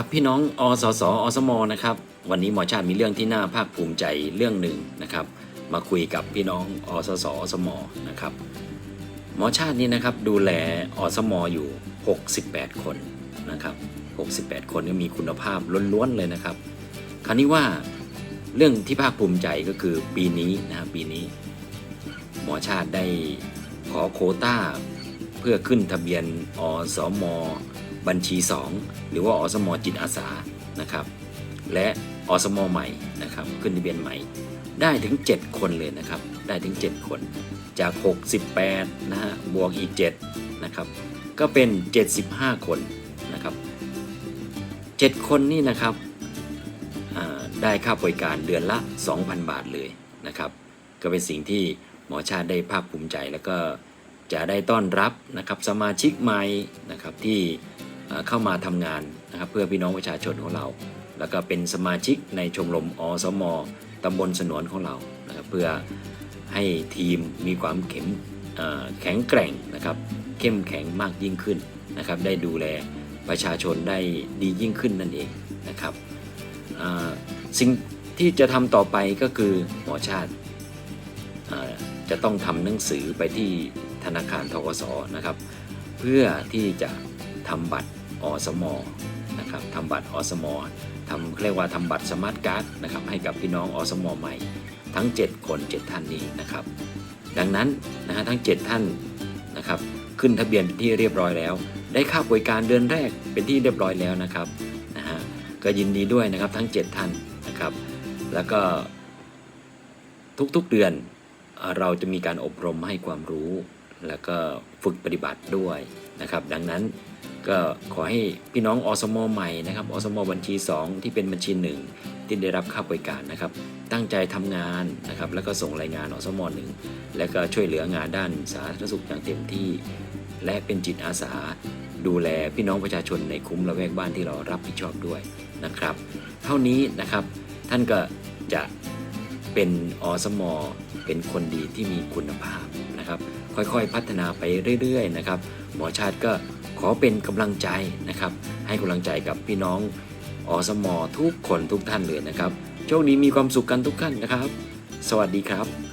ครับพี่น้องอสสอสมนะครับ วันนี้หมอชาติมีเรื่องที่น่าภาคภูมิใจเรื่องหนึ่งนะครับ มาคุยกับพี่น้องอสสอสมนะครับ หมอชาตินี่นะครับดูแลอสมอยู่ 68 คนนะครับ 68 คนก็มีคุณภาพล้วนๆเลยนะครับ คราวนี้ว่าเรื่องที่ภาคภูมิใจก็คือปีนี้นะครับปีนี้ หมอชาติได้ขอโคต้า เพื่อขึ้นทะเบียนอสม บัญชี 2 หรือว่าอสมจิตอาสานะครับ และอสมใหม่นะครับ ขึ้นทะเบียนใหม่ ได้ถึง 7 คนเลยนะครับ ได้ถึง 7 คน จาก 68 นะฮะ บวกอีก 7 นะครับ ก็เป็น 75 คนนะครับ 7 คนนี่นะครับ ได้ค่าบริการเดือนละ 2,000 บาทเลยนะครับ ก็เป็นสิ่งที่หมอชาติได้ภาคภูมิใจแล้วก็จะได้ต้อนรับนะครับสมาชิกใหม่นะครับที่ เข้ามาทำงานนะครับเพื่อพี่น้องประชาชนของเรา แล้วก็เป็นสมาชิกในชมรมอสมตำบลสนวนของเรานะครับเพื่อให้ทีมมีความเข็มแข็งแกร่งนะครับเข้มแข็งมากยิ่งขึ้นนะครับได้ดูแลประชาชนได้ดียิ่งขึ้นนั่นเองนะครับสิ่งที่จะทำต่อไปก็คือหมอชาติจะต้องทำหนังสือไปที่ธนาคารทกสนะครับ เพื่อที่จะทำบัตร อสมนะครับทำบัตรอสมทำเรียกว่าทำบัตรสมาร์ทการ์ดนะครับให้กับพี่น้องอสมใหม่ ทั้ง 7 คน 7 ท่านนี้นะครับ ดังนั้นนะฮะทั้ง 7 ท่านนะครับขึ้นทะเบียนเป็นที่เรียบร้อยแล้ว ได้ค่าบริการเดือนแรกเป็นที่เรียบร้อยแล้วนะครับนะฮะก็ยินดีด้วยนะครับทั้ง 7 ท่านนะครับ แล้วก็ทุกๆเดือนเอ่อเราจะมีการอบรมให้ความรู้ แล้วก็ฝึกปฏิบัติด้วยนะครับ ดังนั้น ก็ขอให้พี่น้องอสมใหม่นะครับอสมบัญชี 2 ที่เป็นบัญชี 1 ที่ได้รับค่าบริการนะครับ ตั้งใจทำงานนะครับแล้วก็ส่งรายงานอสมหนึ่งแล้วก็ช่วยเหลืองานด้านสาธารณสุขอย่างเต็มที่ และเป็นจิตอาสา ดูแลพี่น้องประชาชนในคุ้มละแวกบ้านที่เรารับผิดชอบด้วยนะครับ เท่านี้นะครับท่านก็จะเป็นอสมเป็นคนดีที่มีคุณภาพนะครับ ค่อยๆ พัฒนาไปเรื่อยๆนะครับหมอชาติก็ขอเป็นกำลังใจนะครับ ให้กำลังใจกับพี่น้องอสมทุกคนทุกท่านเลยนะครับโชคดีมีความสุขกันทุกท่านนะครับ สวัสดีครับ